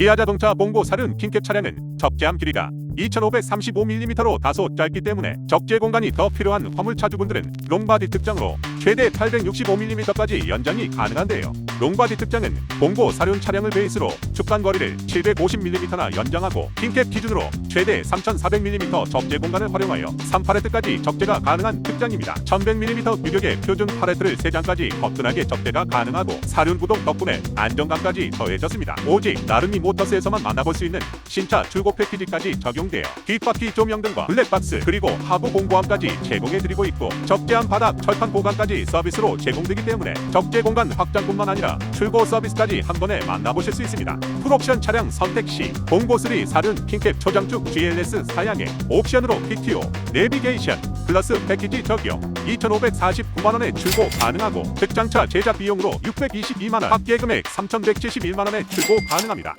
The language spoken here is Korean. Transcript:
기아 자동차 봉고 사륜 킹캡 차량은 적재함 길이가 2535mm로 다소 짧기 때문에 적재 공간이 더 필요한 화물 차주분들은 롱바디 특장으로 최대 865mm까지 연장이 가능한데요. 롱바디 특장은 봉고 사륜 차량을 베이스로 축간 거리를 750mm나 연장하고 킹캡 기준으로 최대 3400mm 적재 공간을 활용하여 3팔레트까지 적재가 가능한 특장입니다. 1100mm 규격의 표준 팔레트를 3장까지 거뜬하게 적재가 가능하고 사륜 구동 덕분에 안정감까지 더해졌습니다. 오직 나름이 모터스에서만 만나볼 수 있는 신차 출고 패키지까지 적용되어 뒷바퀴 조명 등과 블랙박스 그리고 하부 공고함까지 제공해드리고 있고 적재함 바닥 철판 보강까지 서비스로 제공되기 때문에 적재 공간 확장뿐만 아니라 출고 서비스까지 한 번에 만나보실 수 있습니다. 풀옵션 차량 선택 시 봉고3 사륜 킹캡 초장축 GLS 사양에 옵션으로 PTO, 내비게이션, 플러스 패키지 적용 2,549만원에 출고 가능하고 특장차 제작 비용으로 622만원, 합계 금액 3,171만원에 출고 가능합니다.